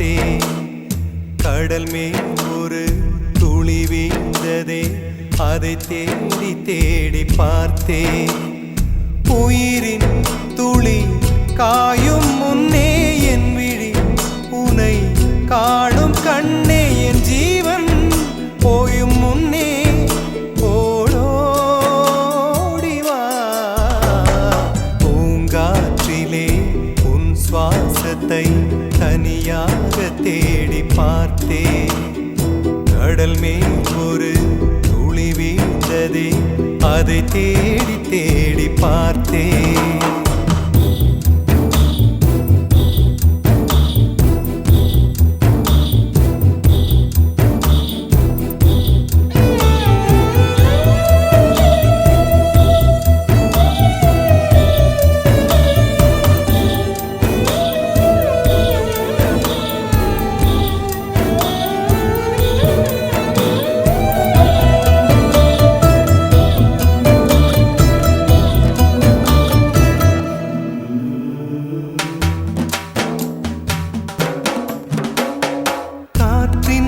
பார்த்தேன் கடல் மேல் ஒரு துளி வீழ்ந்ததே அதை தேடி தேடி பார்த்தேன் உயிரின் பார்த்தேன் கடல் மேல் ஒரு துளி வீழ்ந்ததே. அதை தேடி தேடி பார்த்தேன்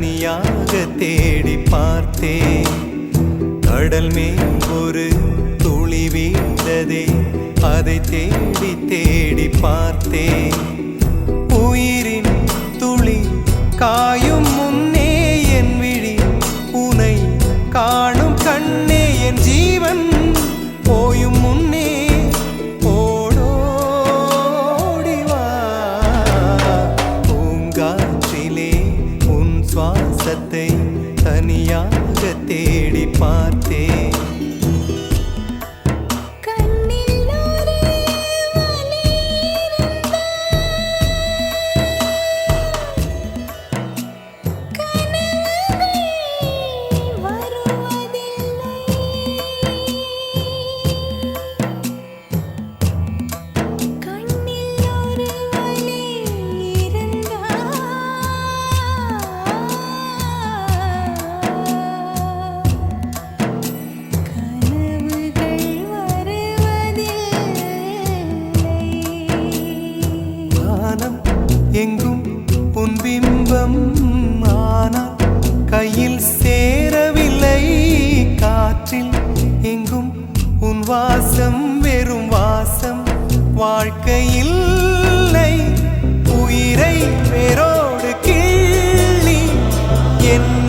தனியாக தேடி பார்த்தேன். கடல் மேல் ஒரு துளி வீழ்ந்ததே அதை தேடி தேடி பார்த்தேன். உயிரின் துளி காயும் வானம் எங்கும் உன் பிம்பம் ஆனால் கையில் சேரவில்லை. காற்றில் எங்கும் உன் வாசம் வெறும் வாசம். வாழ்க்கையில் உயிரை வேரோடு கிள்ளி. என்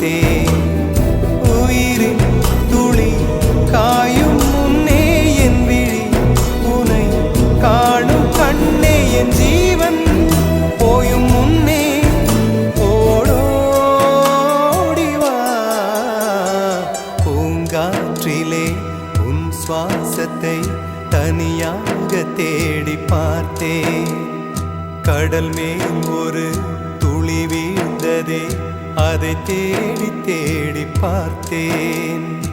பார்த்தேன் உயிரின் துளி காயும் முன்னே என் விழி. உனை காணும் கண்ணே என் ஜீவன். போயும் முன்னே ஓடோடி பூங்காற்றிலே உன் சுவாசத்தை தனியாக தேடி பார்த்தேன் கடல் மேல் ஒரு துளி வீழ்ந்ததே. அதை தேடி தேடி பார்த்தேன்.